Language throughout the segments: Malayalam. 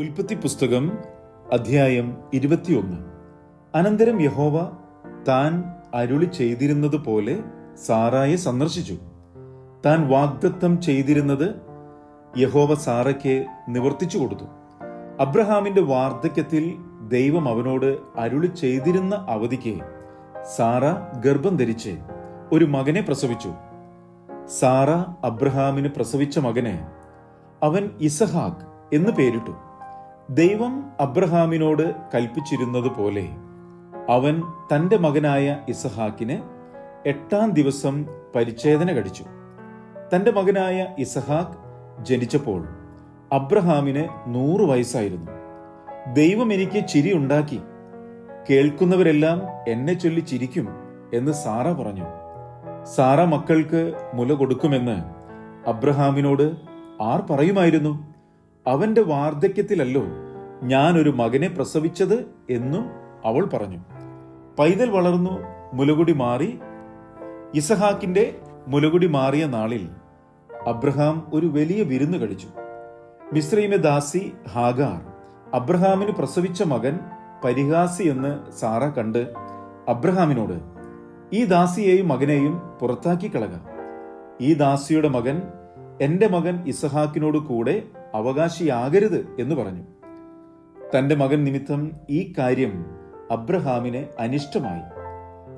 ഉൽപ്പത്തി പുസ്തകം അധ്യായം ഇരുപത്തിയൊന്ന്. അനന്തരം യഹോവ താൻ അരുളി ചെയ്തിരുന്നത് പോലെ സാറായെ സന്ദർശിച്ചു. താൻ വാഗ്ദത്തം ചെയ്തിരുന്നത് യഹോവ സാറയ്ക്ക് നിവർത്തിച്ചു കൊടുത്തു. അബ്രഹാമിന്റെ വാർദ്ധക്യത്തിൽ ദൈവം അവനോട് അരുളി ചെയ്തിരുന്ന അവധിക്ക് സാറ ഗർഭം ധരിച്ച് ഒരു മകനെ പ്രസവിച്ചു. സാറ അബ്രഹാമിന് പ്രസവിച്ച മകനെ അവൻ ഇസഹാക്ക് എന്ന് പേരിട്ടു. ദൈവം അബ്രഹാമിനോട് കൽപ്പിച്ചിരുന്നത് പോലെ അവൻ തന്റെ മകനായ ഇസഹാക്കിന് എട്ടാം ദിവസം പരിച്ഛേദന കടിച്ചു. തന്റെ മകനായ ഇസഹാക്ക് ജനിച്ചപ്പോൾ അബ്രഹാമിന് നൂറ് വയസ്സായിരുന്നു. ദൈവം എനിക്ക് ചിരി ഉണ്ടാക്കി കേൾക്കുന്നവരെല്ലാം എന്നെ ചൊല്ലി ചിരിക്കും എന്ന് സാറ പറഞ്ഞു. സാറ മക്കൾക്ക് മുല കൊടുക്കുമെന്ന് അബ്രഹാമിനോട് ആർ പറയുമായിരുന്നു? അവന്റെ വാർദ്ധക്യത്തിലല്ലോ ഞാൻ ഒരു മകനെ പ്രസവിച്ചത് എന്നും അവൾ പറഞ്ഞു. പൈതൽ വളർന്നു മുലകുടി മാറി. ഇസഹാക്കിന്റെ മുലകുടി മാറിയ നാളിൽ അബ്രഹാം ഒരു വലിയ വിരുന്ന് കഴിച്ചു. മിശ്രീമെ ദാസി ഹാഗാർ അബ്രഹാമിന് പ്രസവിച്ച മകൻ പരിഹാസി എന്ന് സാറ കണ്ട് അബ്രഹാമിനോട് ഈ ദാസിയെയും മകനെയും പുറത്താക്കി കളക. ഈ ദാസിയുടെ മകൻ എന്റെ മകൻ ഇസഹാക്കിനോട് കൂടെ അവകാശിയാകരുത് എന്ന് പറഞ്ഞു. തന്റെ മകൻ നിമിത്തം ഈ കാര്യം അബ്രഹാമിന് അനിഷ്ടമായി.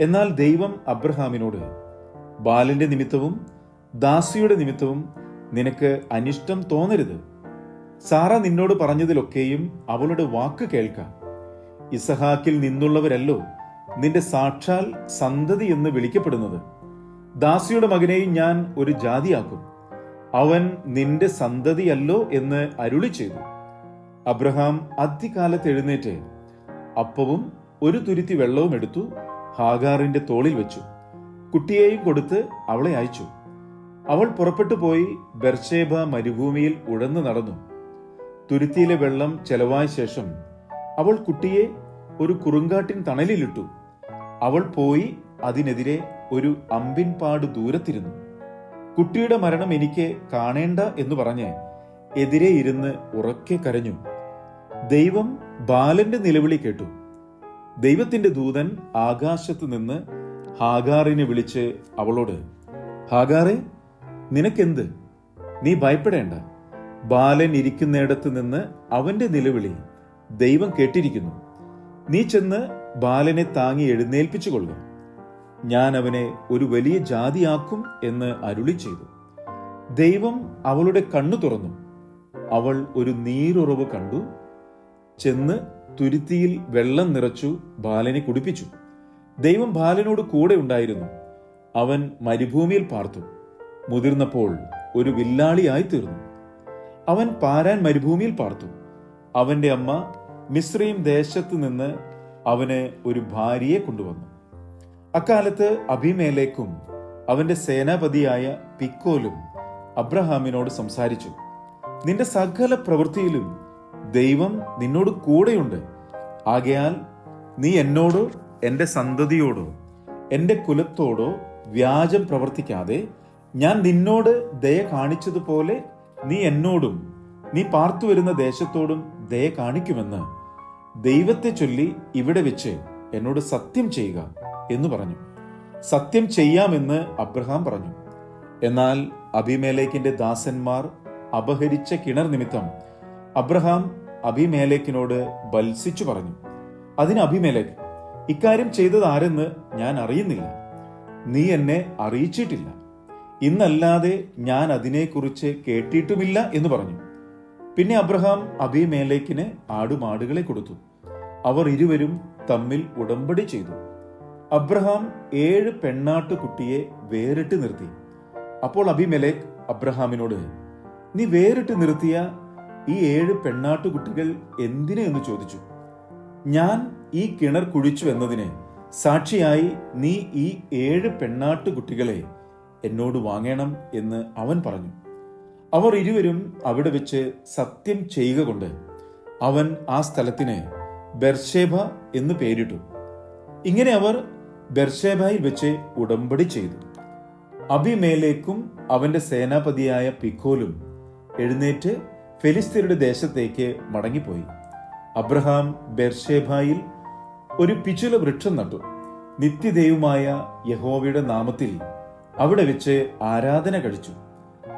എന്നാൽ ദൈവം അബ്രഹാമിനോട് ബാലന്റെ നിമിത്തവും ദാസിയുടെ നിമിത്തവും നിനക്ക് അനിഷ്ടം തോന്നരുത്. സാറ നിന്നോട് പറഞ്ഞതിലൊക്കെയും അവളുടെ വാക്ക് കേൾക്കാം. ഇസഹാക്കിൽ നിന്നുള്ളവരല്ലോ നിന്റെ സാക്ഷാൽ സന്തതി എന്ന് വിളിക്കപ്പെടുന്നത്. ദാസിയുടെ മകനെയും ഞാൻ ഒരു ജാതിയാക്കും. അവൻ നിന്റെ സന്തതിയല്ലോ എന്ന് അരുളി ചെയ്തു. അബ്രഹാം അധികാലത്ത് എഴുന്നേറ്റ് അപ്പവും ഒരു തുരുത്തി വെള്ളവും എടുത്തു ഹാഗാറിന്റെ തോളിൽ വെച്ചു. കുട്ടിയെയും കൊടുത്ത് അവളെ അയച്ചു. അവൾ പുറപ്പെട്ടു പോയി ബെർഷേബ മരുഭൂമിയിൽ ഉഴന്നു നടന്നു. തുരുത്തിയിലെ വെള്ളം ചെലവായ ശേഷം അവൾ കുട്ടിയെ ഒരു കുറുങ്കാട്ടിൻ തണലിലിട്ടു. അവൾ പോയി അതിനെതിരെ ഒരു അമ്പിൻപാട് ദൂരത്തിരുന്നു. കുട്ടിയുടെ മരണം എനിക്ക് കാണേണ്ട എന്ന് പറഞ്ഞ് എതിരെ ഇരുന്ന് ഉറക്കെ കരഞ്ഞു. ദൈവം ബാലന്റെ നിലവിളി കേട്ടു. ദൈവത്തിന്റെ ദൂതൻ ആകാശത്ത് നിന്ന് ഹാഗാറിനെ വിളിച്ച് അവളോട് ഹാഗാറെ നിനക്കെന്ത്? നീ ഭയപ്പെടേണ്ട. ബാലൻ ഇരിക്കുന്നിടത്ത് നിന്ന് അവന്റെ നിലവിളി ദൈവം കേട്ടിരിക്കുന്നു. നീ ചെന്ന് ബാലനെ താങ്ങി എഴുന്നേൽപ്പിച്ചു കൊള്ളുക ഞാൻ അവനെ ഒരു വലിയ ജാതിയാക്കും എന്ന് അരുളി ചെയ്തു. ദൈവം അവളുടെ കണ്ണു തുറന്നു. അവൾ ഒരു നീരുറവ് കണ്ടു. ചെന്ന് തുരുത്തിയിൽ വെള്ളം നിറച്ചു ബാലനെ കുടിപ്പിച്ചു. ദൈവം ബാലനോട് കൂടെ ഉണ്ടായിരുന്നു. അവൻ മരുഭൂമിയിൽ പാർത്തു. മുതിർന്നപ്പോൾ ഒരു വില്ലാളിയായി തീർന്നു അവൻ പാരാൻ മരുഭൂമിയിൽ പാർത്തു. അവന്റെ അമ്മ മിശ്രയും ദേശത്ത് നിന്ന് അവന് ഒരു ഭാര്യയെ കൊണ്ടുവന്നു. അക്കാലത്ത് അഭിമേലേക്കും അവന്റെ സേനാപതിയായ പിക്കോലും അബ്രഹാമിനോട് സംസാരിച്ചു. നിന്റെ സകല പ്രവൃത്തിയിലും ദൈവം നിന്നോട് കൂടെയുണ്ട്. ആകയാൽ നീ എന്നോടോ എന്റെ സന്തതിയോടോ എന്റെ കുലത്തോടോ വ്യാജം പ്രവർത്തിക്കാതെ ഞാൻ നിന്നോട് ദയ കാണിച്ചതുപോലെ നീ എന്നോടും നീ പാർത്തു വരുന്ന ദേശത്തോടും ദയ കാണിക്കുമെന്ന് ദൈവത്തെ ചൊല്ലി ഇവിടെ വെച്ച് എന്നോട് സത്യം ചെയ്യുക. എന്ന് പറഞ്ഞു. സത്യം ചെയ്യാമെന്ന് അബ്രഹാം പറഞ്ഞു. എന്നാൽ അഭിമേലേക്കിന്റെ ദാസന്മാർ അപഹരിച്ച കിണർ നിമിത്തം അബ്രഹാം അഭിമേലേക്കിനോട് ബത്സിച്ചു പറഞ്ഞു. അതിന് അഭിമേലേക്ക് ഇക്കാര്യം ചെയ്തത് ആരെന്ന് ഞാൻ അറിയുന്നില്ല. നീ എന്നെ അറിയിച്ചിട്ടില്ല. ഇന്നല്ലാതെ ഞാൻ അതിനെക്കുറിച്ച് കേട്ടിട്ടുമില്ല എന്ന് പറഞ്ഞു. പിന്നെ അബ്രഹാം അഭിമേലേക്കിന് ആടുമാടുകളെ കൊടുത്തു. അവർ ഇരുവരും തമ്മിൽ ഉടമ്പടി ചെയ്തു. അബ്രഹാം ഏഴ് പെണ്ണാട്ടു കുട്ടിയെ വേറിട്ട് നിർത്തി. അപ്പോൾ അഭിമേലേക്ക് അബ്രഹാമിനോട് നീ വേറിട്ട് നിർത്തിയ ഈ ഏഴ് പെണ്ണാട്ടുകുട്ടികൾ എന്തിനെ എന്ന് ചോദിച്ചു. ഞാൻ ഈ കിണർ കുഴിച്ചു എന്നതിന് സാക്ഷിയായി നീ ഈ ഏഴ് പെണ്ണാട്ടു പെണ്ണാട്ടുകുട്ടികളെ എന്നോട് വാങ്ങണം എന്ന് അവൻ പറഞ്ഞു. അവർ ഇരുവരും അവിടെ വെച്ച് സത്യം ചെയ്യുക കൊണ്ട് അവൻ ആ സ്ഥലത്തിന് ബെർഷേബ എന്ന് പേരിട്ടു. ഇങ്ങനെ അവർ ബെർഷേബയിൽ വെച്ച് ഉടമ്പടി ചെയ്തു. അഭിമേലേക്കും അവന്റെ സേനാപതിയായ പിക്കോലും എഴുന്നേറ്റ് ഫെലിസ്തീനയുടെ ദേശത്തേക്ക് മടങ്ങിപ്പോയി. അബ്രഹാം ബെർഷേബായിൽ ഒരു പിച്ചുല വൃക്ഷം നട്ടു. നിത്യദൈവമായ യഹോവയുടെ നാമത്തിൽ അവിടെ വെച്ച് ആരാധന കഴിച്ചു.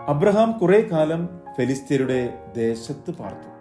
അബ്രഹാം കുറെ കാലം ഫെലിസ്തീനയുടെ ദേശത്ത് പാർത്തു.